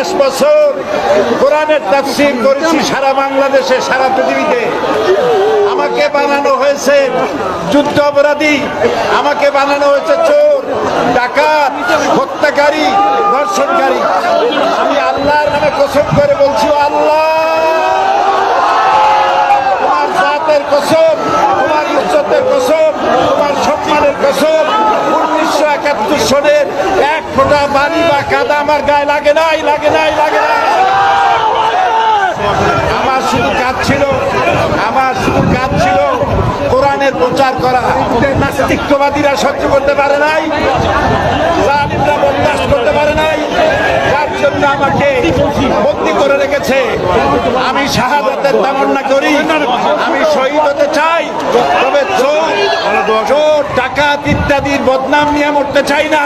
পঞ্চাশ বছর কোরআনের তাফসির করেছি সারা বাংলাদেশে, সারা পৃথিবীতে। আমাকে বানানো হয়েছে যুদ্ধ অপরাধী, আমাকে বানানো হয়েছে চোর, ডাকাত, হত্যাকারী, ধর্ষণকারী। আমি আল্লাহর নামে কসম করে বলছি, আল্লাহ, তোমার জাতের কসম তোমার ইজ্জতের কসম তোমার সম্মানের কসম উনিশশো একাত্তর সনের এক ফোঁটা বাড়ি বা কাদা আমার গায়ে লাগে নাই লাগে নাই, লাগে আমার শুধু কাজ ছিল, আমার শুধু কাজ ছিল কোরআনের প্রচার করা। নাস্তিকবাদীরা সহ্য করতে পারে নাই, জালিমরা করতে পারে নাই, যার জন্য আমাকে বন্দি করে রেখেছে। আমি শাহাদতের তামন্না করি, আমি শহীদ হতে চাই, তবে চোর চোর, ডাকাত ইত্যাদির বদনাম নিয়ে মরতে চাই না।